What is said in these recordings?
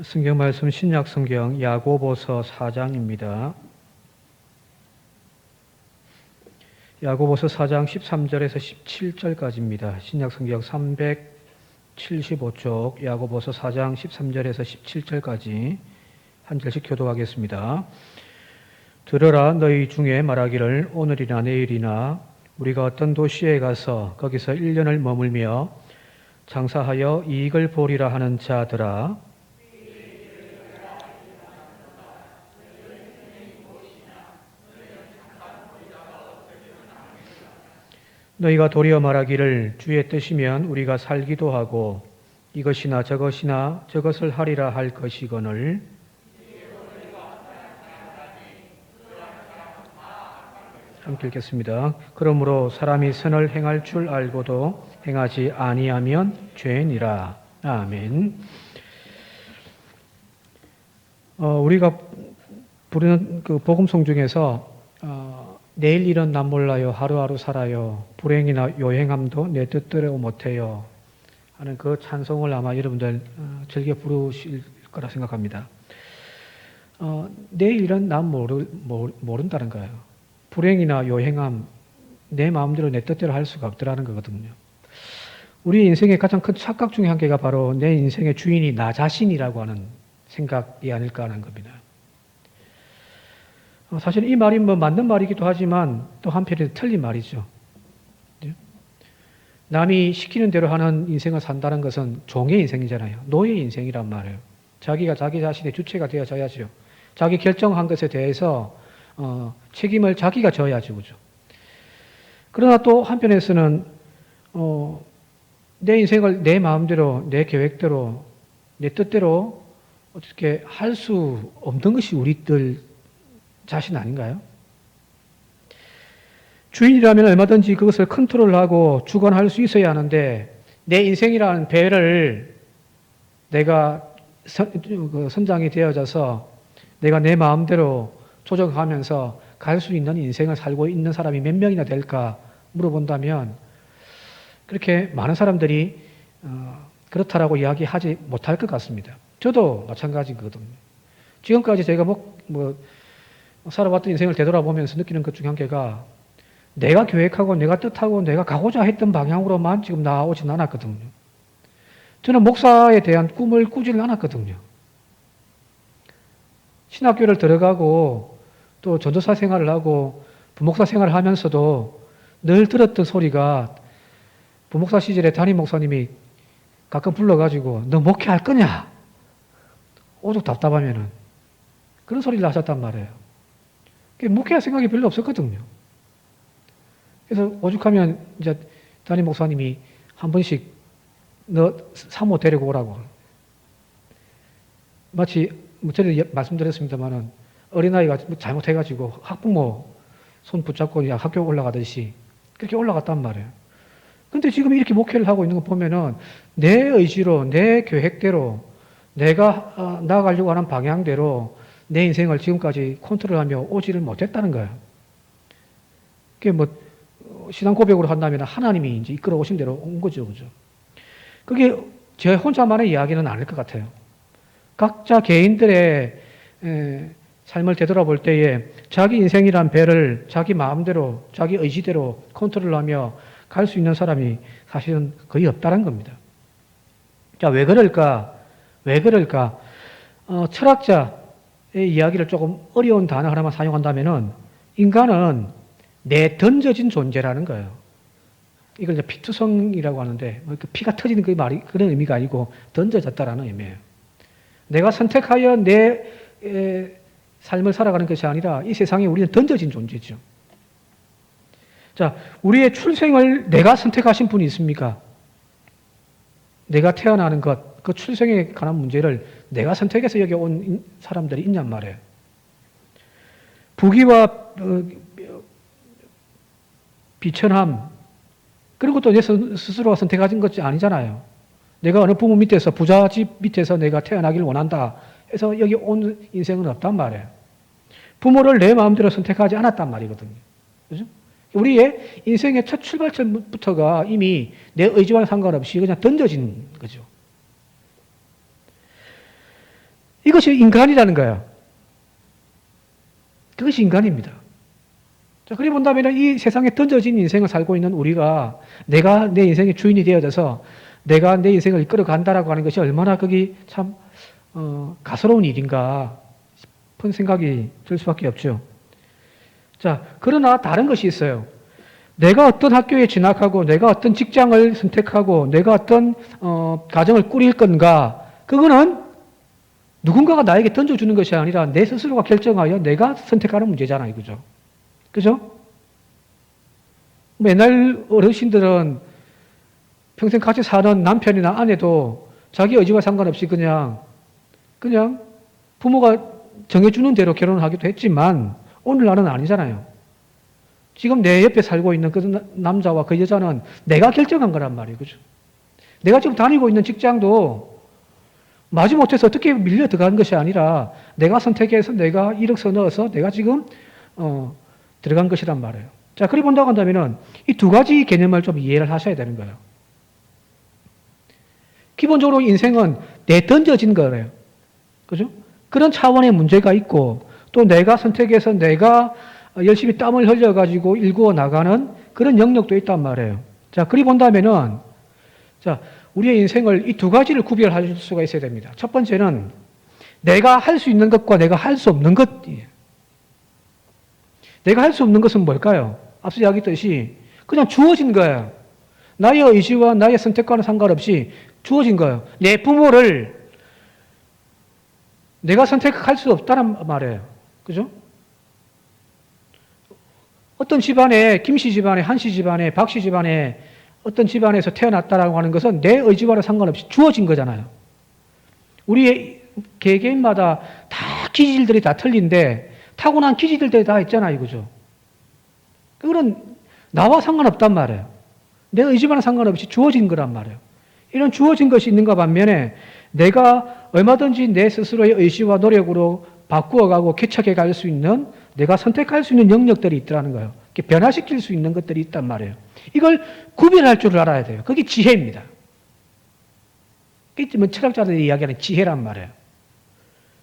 성경 말씀 신약 성경 야고보서 4장입니다. 야고보서 4장 13절에서 17절까지입니다. 신약 성경 375쪽 야고보서 4장 13절에서 17절까지 한 절씩 교도하겠습니다. 들어라 너희 중에 말하기를 오늘이나 내일이나 우리가 어떤 도시에 가서 거기서 1년을 머물며 장사하여 이익을 보리라 하는 자들아 너희가 도리어 말하기를 주의 뜻이면 우리가 살기도 하고 이것이나 저것이나 저것을 하리라 할 것이거늘 함께 읽겠습니다. 그러므로 사람이 선을 행할 줄 알고도 행하지 아니하면 죄니라. 아멘. 어, 우리가 부르는 그 복음송 중에서 어, 내일 일은 난 몰라요. 하루하루 살아요. 불행이나 요행함도 내 뜻대로 못해요. 하는 그 찬송을 아마 여러분들 어, 즐겨 부르실 거라 생각합니다. 어, 내일 일은 난 모르, 모른다는 거예요. 불행이나 요행함, 내 마음대로 내 뜻대로 할 수가 없더라는 거거든요. 우리 인생의 가장 큰 착각 중에 한 개가 바로 내 인생의 주인이 나 자신이라고 하는 생각이 아닐까 하는 겁니다. 어, 사실 이 말이 뭐 맞는 말이기도 하지만 또 한편에 틀린 말이죠. 예? 남이 시키는 대로 하는 인생을 산다는 것은 종의 인생이잖아요. 노예 인생이란 말이에요. 자기가 자기 자신의 주체가 되어져야죠. 자기 결정한 것에 대해서 어, 책임을 자기가 져야죠, 그죠? 그러나 또 한편에서는 어, 내 인생을 내 마음대로, 내 계획대로, 내 뜻대로 어떻게 할 수 없는 것이 우리들 자신 아닌가요? 주인이라면 얼마든지 그것을 컨트롤하고 주관할 수 있어야 하는데 내 인생이라는 배를 내가 선, 그 선장이 되어져서 내가 내 마음대로 조정하면서 갈 수 있는 인생을 살고 있는 사람이 몇 명이나 될까 물어본다면 그렇게 많은 사람들이 어, 그렇다라고 이야기하지 못할 것 같습니다. 저도 마찬가지거든요. 지금까지 제가 뭐, 뭐 살아왔던 인생을 되돌아보면서 느끼는 것 중에 한 개가 내가 계획하고 내가 뜻하고 내가 가고자 했던 방향으로만 지금 나오진 않았거든요. 저는 목사에 대한 꿈을 꾸지는 않았거든요. 신학교를 들어가고 또 전도사 생활을 하고 부목사 생활을 하면서도 늘 들었던 소리가 부목사 시절에 담임 목사님이 가끔 불러가지고 너 목회할 거냐? 오죽 답답하면은 그런 소리를 하셨단 말이에요. 목회할 생각이 별로 없었거든요. 그래서 오죽하면 이제 담임 목사님이 한 번씩 너 사모 데리고 오라고. 마치 뭐 전에 말씀드렸습니다만은 어린아이가 잘못해가지고 학부모 손 붙잡고 학교 올라가듯이 그렇게 올라갔단 말이에요. 근데 지금 이렇게 목회를 하고 있는 거 보면은 내 의지로, 내 계획대로, 내가 어, 나아가려고 하는 방향대로 내 인생을 지금까지 컨트롤하며 오지를 못했다는 거예요. 그게 뭐 신앙 고백으로 한다면 하나님이 이제 이끌어 오신 대로 온 거죠, 그죠? 그게 제 혼자만의 이야기는 아닐 것 같아요. 각자 개인들의 에, 삶을 되돌아볼 때에 자기 인생이란 배를 자기 마음대로, 자기 의지대로 컨트롤하며 갈 수 있는 사람이 사실은 거의 없다는 겁니다. 자, 왜 그럴까? 왜 그럴까? 어, 철학자의 이야기를 조금 어려운 단어 하나만 사용한다면은 인간은 내 던져진 존재라는 거예요. 이걸 이제 피투성이라고 하는데 뭐 피가 터지는 그 말이 그런 의미가 아니고 던져졌다라는 의미예요. 내가 선택하여 내 에, 삶을 살아가는 것이 아니라 이 세상에 우리는 던져진 존재죠. 자, 우리의 출생을 내가 선택하신 분이 있습니까? 내가 태어나는 것, 그 출생에 관한 문제를 내가 선택해서 여기 온 사람들이 있냔 말이에요. 부귀와 어, 비천함, 그리고 또내 스스로가 선택하신 것이 아니잖아요. 내가 어느 부모 밑에서 부자 집 밑에서 내가 태어나길 원한다 해서 여기 온 인생은 없단 말이에요. 부모를 내 마음대로 선택하지 않았단 말이거든요. 그죠? 우리의 인생의 첫 출발점부터가 이미 내 의지와는 상관없이 그냥 던져진 거죠. 이것이 인간이라는 거예요. 그것이 인간입니다. 자, 그리 본다면 이 세상에 던져진 인생을 살고 있는 우리가 내가 내 인생의 주인이 되어져서 내가 내 인생을 이끌어 간다라고 하는 것이 얼마나 그게 참, 어, 가소로운 일인가 싶은 생각이 들 수밖에 없죠. 자, 그러나 다른 것이 있어요. 내가 어떤 학교에 진학하고 내가 어떤 직장을 선택하고 내가 어떤 어, 가정을 꾸릴 건가 그거는 누군가가 나에게 던져주는 것이 아니라 내 스스로가 결정하여 내가 선택하는 문제잖아요. 그죠? 그죠? 옛날 어르신들은 평생 같이 사는 남편이나 아내도 자기 의지와 상관없이 그냥, 그냥 부모가 정해주는 대로 결혼을 하기도 했지만 오늘날은 아니잖아요. 지금 내 옆에 살고 있는 그 나- 남자와 그 여자는 내가 결정한 거란 말이에요. 그죠? 내가 지금 다니고 있는 직장도 마지못해서 어떻게 밀려 들어간 것이 아니라 내가 선택해서 내가 이력서 넣어서 내가 지금 어, 들어간 것이란 말이에요. 자, 그리 본다고 한다면은 이 두 가지 개념을 좀 이해를 하셔야 되는 거예요. 기본적으로 인생은 내 던져진 거예요. 그죠? 그런 차원의 문제가 있고 또 내가 선택해서 내가 열심히 땀을 흘려가지고 일구어 나가는 그런 영역도 있단 말이에요. 자, 그리 본다면은 자, 우리의 인생을 이 두 가지를 구별할 수가 있어야 됩니다. 첫 번째는 내가 할 수 있는 것과 내가 할 수 없는 것. 내가 할 수 없는 것은 뭘까요? 앞서 이야기했듯이 그냥 주어진 거예요. 나의 의지와 나의 선택과는 상관없이 주어진 거예요. 내 부모를 내가 선택할 수 없다는 말이에요. 그죠? 어떤 집안에, 김씨 집안에, 한씨 집안에, 박씨 집안에 어떤 집안에서 태어났다라고 하는 것은 내 의지와는 상관없이 주어진 거잖아요. 우리의 개개인마다 다 기질들이 다 틀린데 타고난 기질들이 다 있잖아요. 그죠? 그거는 나와 상관없단 말이에요. 내 의지와는 상관없이 주어진 거란 말이에요. 이런 주어진 것이 있는가 반면에 내가 얼마든지 내 스스로의 의지와 노력으로 바꾸어가고 개척해 갈 수 있는 내가 선택할 수 있는 영역들이 있더라는 거예요. 이렇게 변화시킬 수 있는 것들이 있단 말이에요. 이걸 구별할 줄 알아야 돼요. 그게 지혜입니다. 그게 뭐 철학자들이 이야기하는 지혜란 말이에요.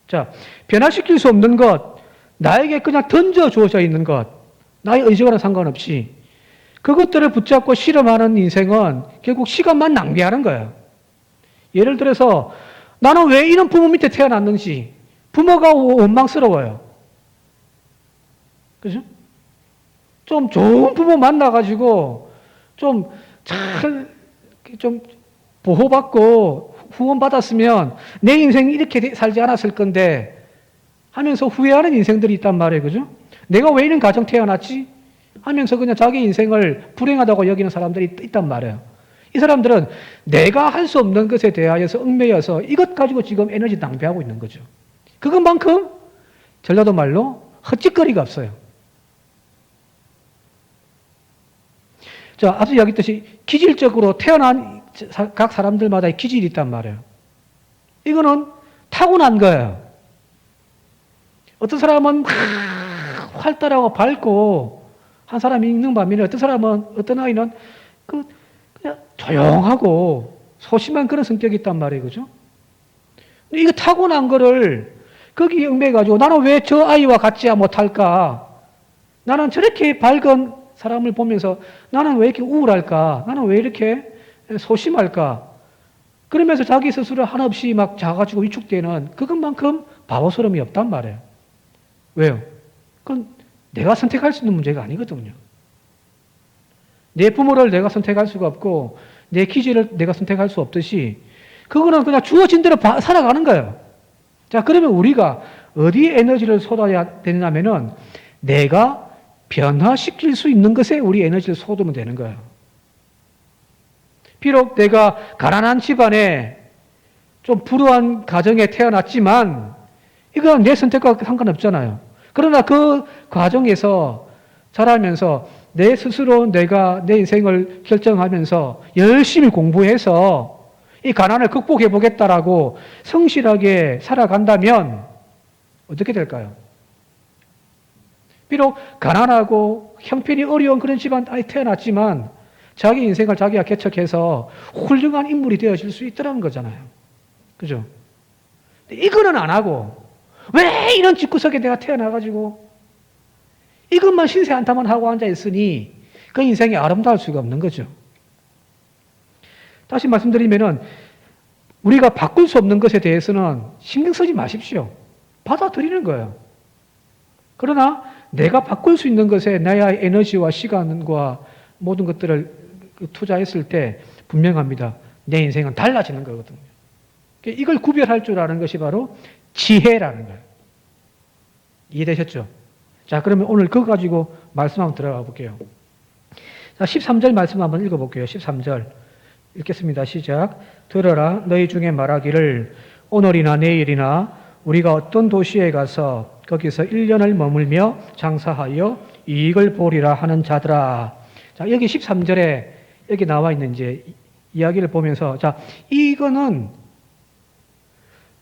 자, 변화시킬 수 없는 것, 나에게 그냥 던져 주어져 있는 것, 나의 의지와는 상관없이 그것들을 붙잡고 실험하는 인생은 결국 시간만 낭비하는 거예요. 예를 들어서 나는 왜 이런 부모 밑에 태어났는지 부모가 원망스러워요. 그죠? 좀 좋은 부모 만나가지고 좀 잘, 좀 보호받고 후원받았으면 내 인생이 이렇게 살지 않았을 건데 하면서 후회하는 인생들이 있단 말이에요. 그죠? 내가 왜 이런 가정 태어났지? 하면서 그냥 자기 인생을 불행하다고 여기는 사람들이 있단 말이에요. 이 사람들은 내가 할 수 없는 것에 대하여서 얽매여서 이것 가지고 지금 에너지 낭비하고 있는 거죠. 그것만큼 전라도 말로 헛짓거리가 없어요. 자, 앞서 이야기했듯이 기질적으로 태어난 각 사람들마다의 기질이 있단 말이에요. 이거는 타고난 거예요. 어떤 사람은 막 활달하고 밝고 한 사람이 있는 반면에 어떤 사람은 어떤 아이는 그 그냥 조용하고 소심한 그런 성격이 있단 말이에요. 그죠? 이거 타고난 거를 거기에 얽매가지고 나는 왜 저 아이와 같지 못할까? 나는 저렇게 밝은 사람을 보면서 나는 왜 이렇게 우울할까? 나는 왜 이렇게 소심할까? 그러면서 자기 스스로 한없이 막 작아지고 위축되는 그것만큼 바보스러움이 없단 말이에요. 왜요? 그건 내가 선택할 수 있는 문제가 아니거든요. 내 부모를 내가 선택할 수가 없고 내 기질을 내가 선택할 수 없듯이 그거는 그냥 주어진 대로 바- 살아가는 거예요. 자, 그러면 우리가 어디에 에너지를 쏟아야 되냐면은 내가 변화시킬 수 있는 것에 우리 에너지를 쏟으면 되는 거예요. 비록 내가 가난한 집안에 좀 불우한 가정에 태어났지만 이건 내 선택과 상관없잖아요. 그러나 그 과정에서 자라면서 내 스스로 내가 내 인생을 결정하면서 열심히 공부해서 이 가난을 극복해 보겠다라고 성실하게 살아간다면 어떻게 될까요? 비록 가난하고 형편이 어려운 그런 집안 아이 태어났지만 자기 인생을 자기가 개척해서 훌륭한 인물이 되어질 수 있더라는 거잖아요. 그죠? 이거는 안 하고 왜 이런 집구석에 내가 태어나가지고 이것만 신세 한탄만 하고 앉아 있으니 그 인생이 아름다울 수가 없는 거죠. 다시 말씀드리면은 우리가 바꿀 수 없는 것에 대해서는 신경 쓰지 마십시오. 받아들이는 거예요. 그러나 내가 바꿀 수 있는 것에 나의 에너지와 시간과 모든 것들을 투자했을 때 분명합니다. 내 인생은 달라지는 거거든요. 이걸 구별할 줄 아는 것이 바로 지혜라는 거예요. 이해되셨죠? 자, 그러면 오늘 그거 가지고 말씀 한번 들어가 볼게요. 자, 13절 말씀 한번 읽어볼게요. 13절. 읽겠습니다. 시작. 들어라. 너희 중에 말하기를 오늘이나 내일이나 우리가 어떤 도시에 가서 거기서 1년을 머물며 장사하여 이익을 보리라 하는 자들아. 자, 여기 13절에 여기 나와 있는 이제 이야기를 보면서 자, 이거는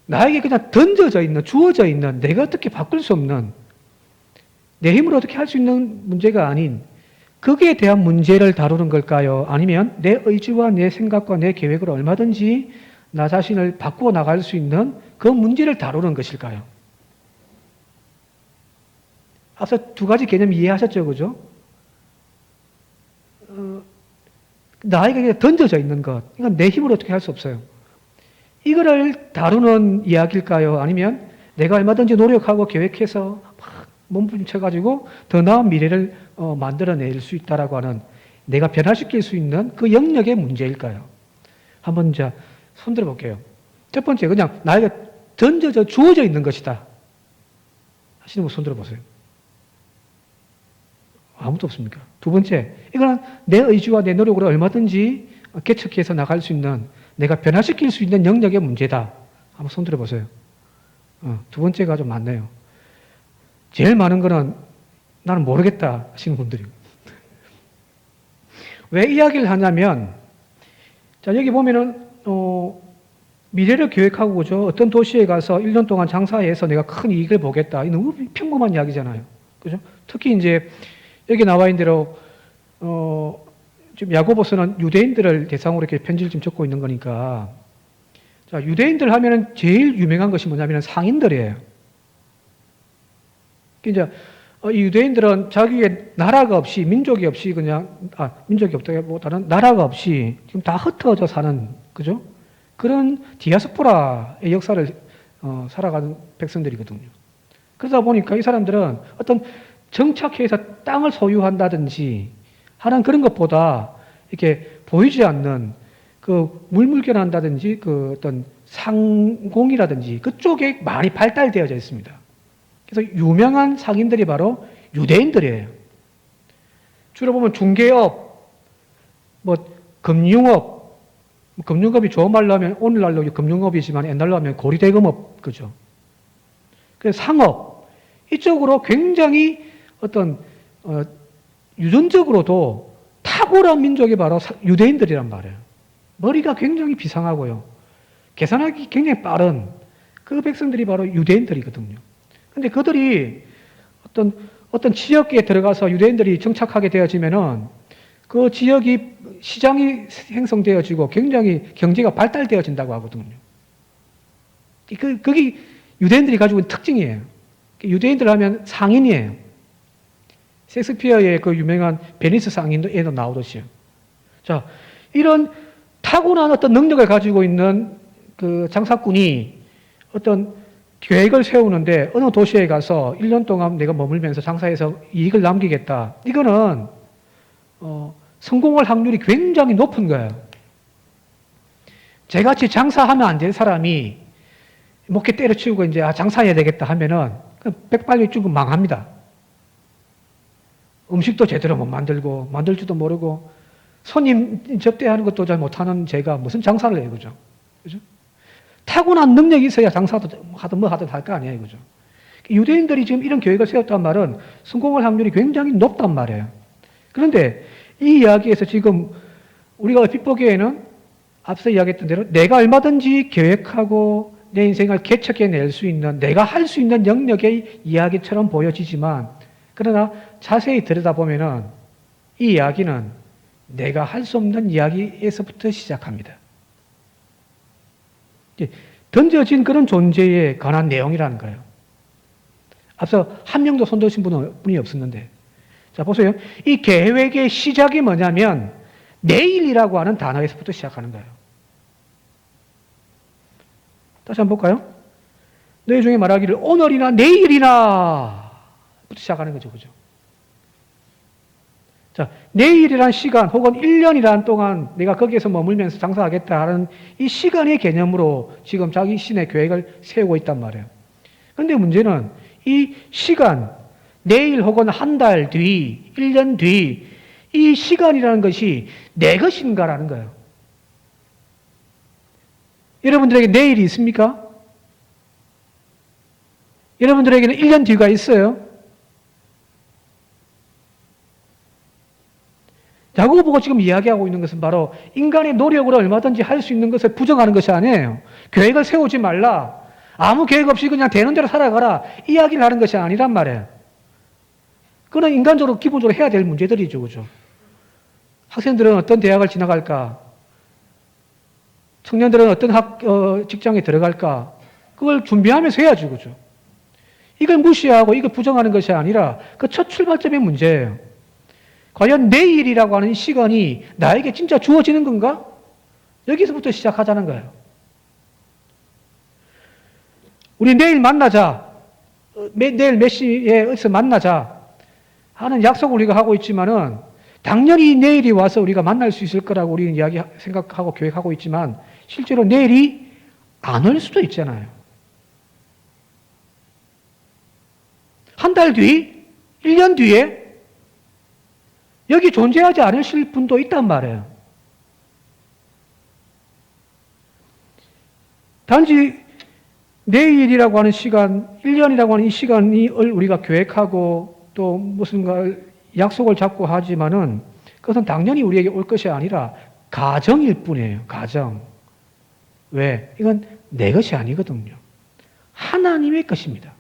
나에게 그냥 던져져 있는, 주어져 있는, 내가 어떻게 바꿀 수 없는, 내 힘으로 어떻게 할 수 있는 문제가 아닌, 거기에 대한 문제를 다루는 걸까요? 아니면 내 의지와 내 생각과 내 계획을 얼마든지 나 자신을 바꾸어 나갈 수 있는 그 문제를 다루는 것일까요? 앞서 두 가지 개념 이해하셨죠, 그죠? 어, 나에게 그냥 던져져 있는 것, 이건 내 힘으로 어떻게 할 수 없어요. 이거를 다루는 이야기일까요? 아니면 내가 얼마든지 노력하고 계획해서 막 몸부림쳐가지고 더 나은 미래를 어, 만들어낼 수 있다라고 하는 내가 변화시킬 수 있는 그 영역의 문제일까요? 한번 이제 손들어 볼게요. 첫 번째, 그냥 나에게 던져져 주어져 있는 것이다. 하시는 분 손들어 보세요. 아무도 없습니까? 두 번째, 이거는 내 의지와 내 노력으로 얼마든지 개척해서 나갈 수 있는 내가 변화시킬 수 있는 영역의 문제다. 한번 손 들어 보세요. 어, 두 번째가 좀 많네요. 제일 많은 거는 나는 모르겠다 하시는 분들이. 왜 이야기를 하냐면, 자, 여기 보면은, 어, 미래를 계획하고 그죠? 어떤 도시에 가서 1년 동안 장사해서 내가 큰 이익을 보겠다. 이 너무 평범한 이야기잖아요. 그죠? 특히 이제 여기 나와 있는 대로, 어, 지금 야고보서는 유대인들을 대상으로 이렇게 편지를 지금 적고 있는 거니까, 자, 유대인들 하면은 제일 유명한 것이 뭐냐면 상인들이에요. 이제 어, 이 유대인들은 자기의 나라가 없이 민족이 없이 그냥 아 민족이 없다기보다는 나라가 없이 지금 다 흩어져 사는 그죠? 그런 디아스포라의 역사를 어, 살아가는 백성들이거든요. 그러다 보니까 이 사람들은 어떤 정착해서 땅을 소유한다든지 하는 그런 것보다 이렇게 보이지 않는 그 물물견한다든지 그 어떤 상공이라든지 그쪽에 많이 발달되어져 있습니다. 그래서 유명한 상인들이 바로 유대인들이에요. 주로 보면 중개업, 뭐 금융업, 뭐 금융업이 좋은 말로 하면 오늘날로 금융업이지만 옛날로 하면 고리대금업 그죠. 그래서 상업 이쪽으로 굉장히 어떤 어, 유전적으로도 탁월한 민족이 바로 유대인들이란 말이에요. 머리가 굉장히 비상하고요. 계산하기 굉장히 빠른 그 백성들이 바로 유대인들이거든요. 근데 그들이 어떤, 어떤 지역에 들어가서 유대인들이 정착하게 되어지면은 그 지역이 시장이 형성되어지고 굉장히 경제가 발달되어진다고 하거든요. 그, 그게 유대인들이 가지고 있는 특징이에요. 유대인들 하면 상인이에요. 섹스피어의 그 유명한 베니스 상인에도 나오듯이요. 자, 이런 타고난 어떤 능력을 가지고 있는 그 장사꾼이 어떤 계획을 세우는데 어느 도시에 가서 1년 동안 내가 머물면서 장사해서 이익을 남기겠다. 이거는 어, 성공할 확률이 굉장히 높은 거예요. 저같이 장사하면 안 될 사람이 목에 때려치우고 이제 아, 장사해야 되겠다 하면은 백발이 죽으면 망합니다. 음식도 제대로 못 만들고 만들 줄도 모르고 손님 접대하는 것도 잘 못하는 제가 무슨 장사를 해요, 그죠? 그죠? 타고난 능력이 있어야 장사도 하든 뭐 하든 할 거 아니에요, 그죠? 유대인들이 지금 이런 계획을 세웠단 말은 성공할 확률이 굉장히 높단 말이에요. 그런데 이 이야기에서 지금 우리가 얼핏 보기에는 앞서 이야기했던 대로 내가 얼마든지 계획하고 내 인생을 개척해 낼 수 있는 내가 할 수 있는 영역의 이야기처럼 보여지지만 그러나 자세히 들여다보면은 이 이야기는 내가 할 수 없는 이야기에서부터 시작합니다. 던져진 그런 존재에 관한 내용이라는 거예요. 앞서 한 명도 손드신 분이 없었는데. 자, 보세요. 이 계획의 시작이 뭐냐면 내일이라고 하는 단어에서부터 시작하는 거예요. 다시 한번 볼까요? 너희 중에 말하기를 오늘이나 내일이나 부터 시작하는 거죠. 그죠? 자, 내일이란 시간 혹은 1년이란 동안 내가 거기에서 머물면서 장사하겠다 하는 이 시간의 개념으로 지금 자기 신의 계획을 세우고 있단 말이에요. 근데 문제는 이 시간, 내일 혹은 한 달 뒤, 1년 뒤, 이 시간이라는 것이 내 것인가라는 거예요. 여러분들에게 내일이 있습니까? 여러분들에게는 1년 뒤가 있어요? 보고 지금 이야기하고 있는 것은 바로 인간의 노력으로 얼마든지 할 수 있는 것을 부정하는 것이 아니에요. 계획을 세우지 말라. 아무 계획 없이 그냥 되는 대로 살아가라. 이야기를 하는 것이 아니란 말이에요. 그건 인간적으로 기본적으로 해야 될 문제들이죠. 그죠? 학생들은 어떤 대학을 지나갈까? 청년들은 어떤 학, 어, 직장에 들어갈까? 그걸 준비하면서 해야죠. 그죠? 이걸 무시하고 이걸 부정하는 것이 아니라 그 첫 출발점의 문제예요. 과연 내일이라고 하는 이 시간이 나에게 진짜 주어지는 건가? 여기서부터 시작하자는 거예요. 우리 내일 만나자. 어, 매- 내일 몇 시에 어디서 만나자. 하는 약속을 우리가 하고 있지만은 당연히 내일이 와서 우리가 만날 수 있을 거라고 우리는 이야기 생각하고 계획하고 있지만 실제로 내일이 안 올 수도 있잖아요. 한 달 뒤, 1년 뒤에 여기 존재하지 않으실 분도 있단 말이에요. 단지 내일이라고 하는 시간, 1년이라고 하는 이 시간이 우리가 계획하고 또 무슨가 약속을 잡고 하지만은 그것은 당연히 우리에게 올 것이 아니라 가정일 뿐이에요. 가정. 왜? 이건 내 것이 아니거든요. 하나님의 것입니다.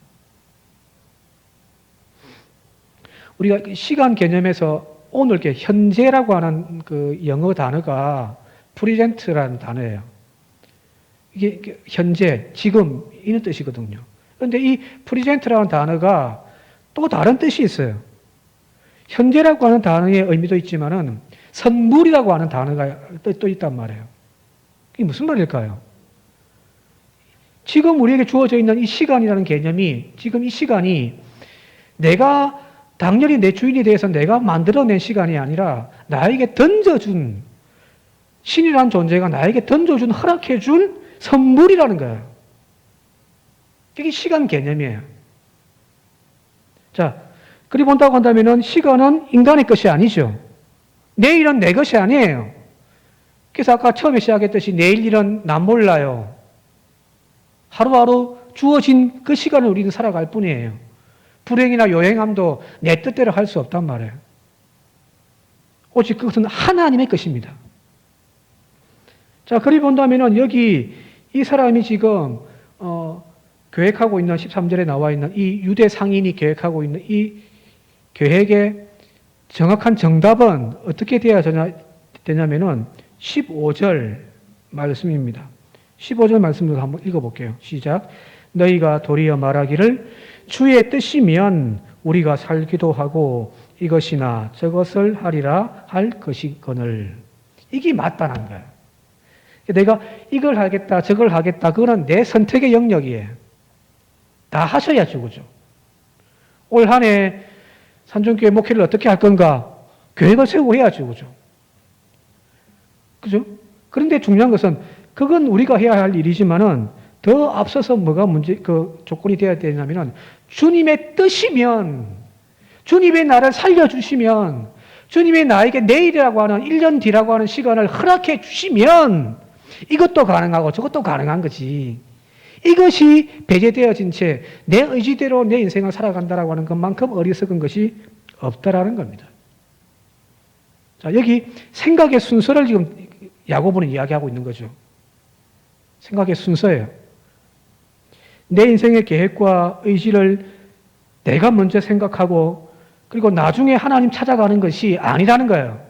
우리가 시간 개념에서 오늘 이렇게 현재라고 하는 그 영어 단어가 프리젠트라는 단어예요. 이게 현재, 지금 이런 뜻이거든요. 그런데 이 프리젠트라는 단어가 또 다른 뜻이 있어요. 현재라고 하는 단어의 의미도 있지만은 선물이라고 하는 단어가 또, 또 있단 말이에요. 이게 무슨 말일까요? 지금 우리에게 주어져 있는 이 시간이라는 개념이 지금 이 시간이 내가 당연히 내 주인에 대해서 내가 만들어낸 시간이 아니라 나에게 던져준 신이라는 존재가 나에게 던져준 허락해준 선물이라는 거예요. 이게 시간 개념이에요. 자, 그리 본다고 한다면 시간은 인간의 것이 아니죠. 내일은 내 것이 아니에요. 그래서 아까 처음에 시작했듯이 내일 일은 난 몰라요. 하루하루 주어진 그 시간을 우리는 살아갈 뿐이에요. 불행이나 요행함도 내 뜻대로 할 수 없단 말이에요. 오직 그것은 하나님의 것입니다. 자, 그리 본다면 여기 이 사람이 지금 어, 계획하고 있는 13절에 나와 있는 이 유대 상인이 계획하고 있는 이 계획의 정확한 정답은 어떻게 되어야 되냐면은 15절 말씀입니다. 15절 말씀을 한번 읽어볼게요. 시작. 너희가 도리어 말하기를 주의 뜻이면 우리가 살기도 하고 이것이나 저것을 하리라 할 것이거늘. 이게 맞다는 거예요. 내가 이걸 하겠다, 저걸 하겠다, 그거는 내 선택의 영역이에요. 다 하셔야죠, 그죠? 올 한 해 산정교회 목회를 어떻게 할 건가? 계획을 세우고 해야죠, 그죠? 그죠? 그런데 중요한 것은 그건 우리가 해야 할 일이지만은 더 앞서서 뭐가 문제, 그 조건이 되어야 되냐면은 주님의 뜻이면, 주님의 나를 살려주시면, 주님의 나에게 내일이라고 하는 1년 뒤라고 하는 시간을 허락해 주시면 이것도 가능하고 저것도 가능한 거지. 이것이 배제되어진 채 내 의지대로 내 인생을 살아간다라고 하는 것만큼 어리석은 것이 없다라는 겁니다. 자, 여기 생각의 순서를 지금 야고보는 이야기하고 있는 거죠. 생각의 순서예요. 내 인생의 계획과 의지를 내가 먼저 생각하고 그리고 나중에 하나님 찾아가는 것이 아니라는 거예요.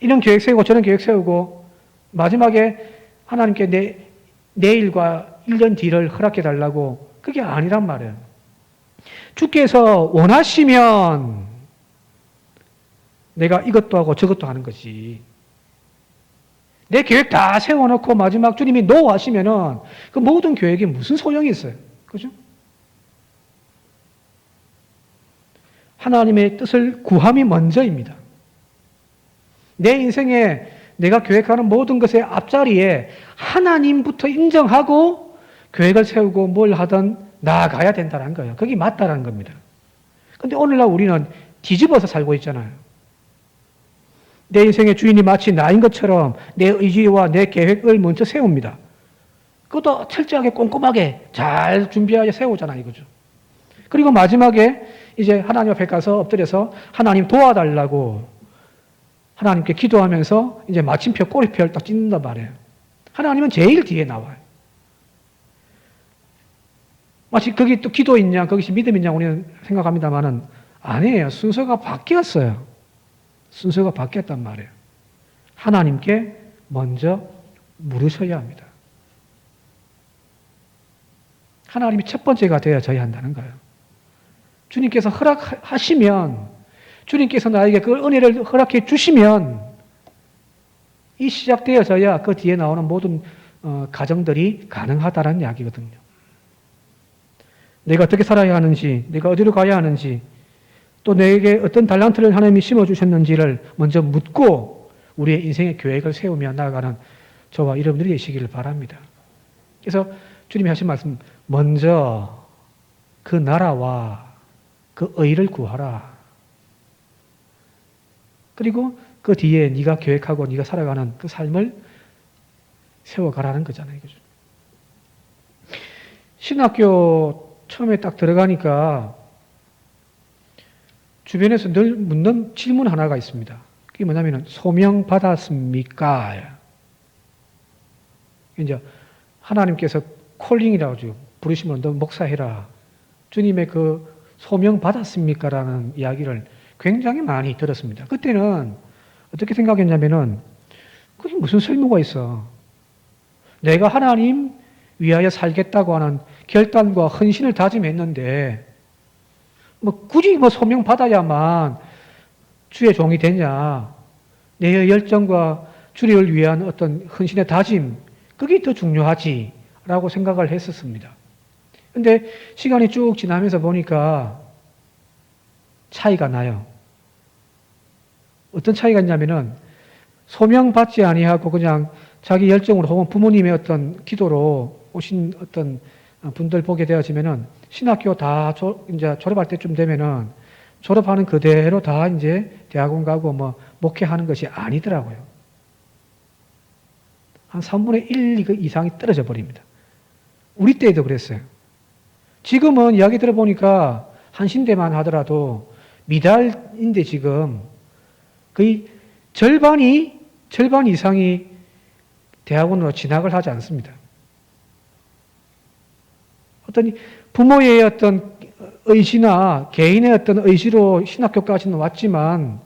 이런 계획 세우고 저런 계획 세우고 마지막에 하나님께 내 내일과 1년 뒤를 허락해 달라고 그게 아니란 말이에요. 주께서 원하시면 내가 이것도 하고 저것도 하는 거지. 내 계획 다 세워놓고 마지막 주님이 노 하시면은 그 모든 계획에 무슨 소용이 있어요? 그죠? 하나님의 뜻을 구함이 먼저입니다. 내 인생에 내가 계획하는 모든 것의 앞자리에 하나님부터 인정하고 계획을 세우고 뭘 하든 나아가야 된다는 거예요. 그게 맞다는 겁니다. 근데 오늘날 우리는 뒤집어서 살고 있잖아요. 내 인생의 주인이 마치 나인 것처럼 내 의지와 내 계획을 먼저 세웁니다. 그것도 철저하게 꼼꼼하게 잘 준비하여 세우잖아 이거죠. 그리고 마지막에 이제 하나님 앞에 가서 엎드려서 하나님 도와달라고 하나님께 기도하면서 이제 마침표 꼬리표를 딱 찍는단 말이에요. 하나님은 제일 뒤에 나와요. 마치 거기 또 기도 있냐, 거기서 믿음 있냐 우리는 생각합니다만은 아니에요. 순서가 바뀌었어요. 순서가 바뀌었단 말이에요. 하나님께 먼저 물으셔야 합니다. 하나님이 첫 번째가 되어져야 한다는 거예요. 주님께서 허락하시면, 주님께서 나에게 그 은혜를 허락해 주시면, 이 시작되어져야 그 뒤에 나오는 모든 어, 가정들이 가능하다는 이야기거든요. 내가 어떻게 살아야 하는지, 내가 어디로 가야 하는지, 또 내게 어떤 달란트를 하나님이 심어주셨는지를 먼저 묻고 우리의 인생의 계획을 세우며 나아가는 저와 여러분들이 되시기를 바랍니다. 그래서 주님이 하신 말씀, 먼저 그 나라와 그 의를 구하라. 그리고 그 뒤에 네가 계획하고 네가 살아가는 그 삶을 세워가라는 거잖아요. 그죠? 신학교 처음에 딱 들어가니까 주변에서 늘 묻는 질문 하나가 있습니다. 그게 뭐냐면 소명 받았습니까? 이제 하나님께서 콜링이라고 하죠. 부르시면 너 목사해라. 주님의 그 소명 받았습니까? 라는 이야기를 굉장히 많이 들었습니다. 그때는 어떻게 생각했냐면은 그게 무슨 쓸모가 있어. 내가 하나님 위하여 살겠다고 하는 결단과 헌신을 다짐했는데 뭐 굳이 뭐 소명 받아야만 주의 종이 되냐. 내 열정과 주를 위한 어떤 헌신의 다짐, 그게 더 중요하지. 라고 생각을 했었습니다. 근데 시간이 쭉 지나면서 보니까 차이가 나요. 어떤 차이가 있냐면은 소명 받지 아니하고 그냥 자기 열정으로 혹은 부모님의 어떤 기도로 오신 어떤 분들 보게 되어지면은 신학교 다 조, 이제 졸업할 때쯤 되면은 졸업하는 그대로 다 이제 대학원 가고 뭐 목회하는 것이 아니더라고요. 한 3분의 1 이상이 떨어져 버립니다. 우리 때에도 그랬어요. 지금은 이야기 들어보니까 한신대만 하더라도 미달인데 지금 거의 절반이, 절반 이상이 대학원으로 진학을 하지 않습니다. 어떤 부모의 어떤 의지나 개인의 어떤 의지로 신학교까지는 왔지만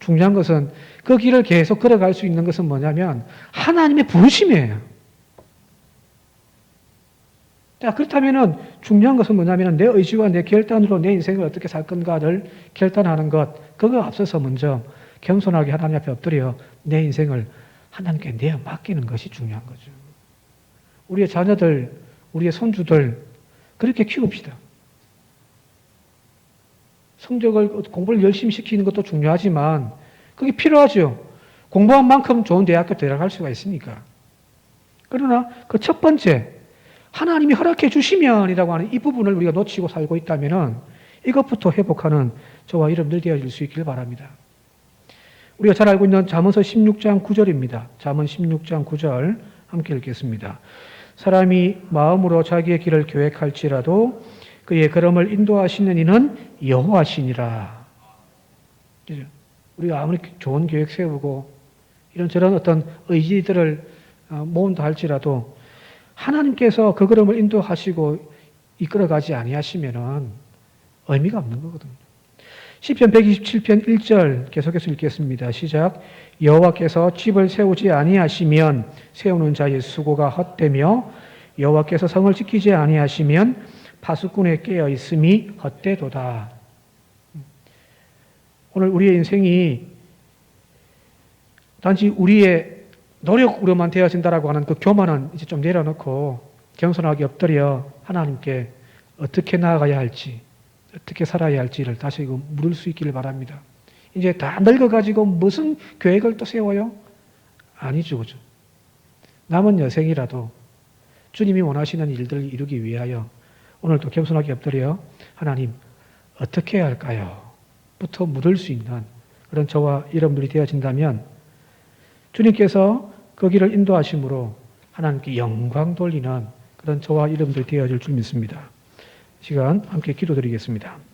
중요한 것은 그 길을 계속 걸어갈 수 있는 것은 뭐냐면 하나님의 부르심이에요. 자, 그렇다면은 중요한 것은 뭐냐면 내 의지와 내 결단으로 내 인생을 어떻게 살 건가를 결단하는 것, 그거 앞서서 먼저 겸손하게 하나님 앞에 엎드려 내 인생을 하나님께 내어 맡기는 것이 중요한 거죠. 우리의 자녀들, 우리의 손주들, 그렇게 키웁시다. 성적을 공부를 열심히 시키는 것도 중요하지만 그게 필요하죠. 공부한 만큼 좋은 대학교 들어갈 수가 있으니까. 그러나 그 첫 번째 하나님이 허락해 주시면이라고 하는 이 부분을 우리가 놓치고 살고 있다면은 이것부터 회복하는 저와 여러분들 되어질 수 있길 바랍니다. 우리가 잘 알고 있는 잠언서 16장 9절입니다. 잠언 16장 9절 함께 읽겠습니다. 사람이 마음으로 자기의 길을 계획할지라도 그의 걸음을 인도하시는 이는 여호와시니라. 우리가 아무리 좋은 계획 세우고 이런저런 어떤 의지들을 어, 모은다 할지라도 하나님께서 그 걸음을 인도하시고 이끌어가지 아니하시면은 의미가 없는 거거든요. 시편 127편 1절 계속해서 읽겠습니다. 시작. 여호와께서 집을 세우지 아니하시면 세우는 자의 수고가 헛되며 여호와께서 성을 지키지 아니하시면 파수꾼에 깨어 있음이 헛되도다. 오늘 우리의 인생이 단지 우리의 노력으로만 되어진다라고 하는 그 교만은 이제 좀 내려놓고 겸손하게 엎드려 하나님께 어떻게 나아가야 할지, 어떻게 살아야 할지를 다시 그 물을 수 있기를 바랍니다. 이제 다 늙어가지고 무슨 계획을 또 세워요? 아니죠, 그죠? 남은 여생이라도 주님이 원하시는 일들을 이루기 위하여 오늘도 겸손하게 엎드려 하나님 어떻게 해야 할까요? 부터 물을 수 있는 그런 저와 여러분들이 되어진다면 주님께서 그 길을 인도하심으로 하나님께 영광 돌리는 그런 저와 여러분들이 되어질 줄 믿습니다. 시간 함께 기도드리겠습니다.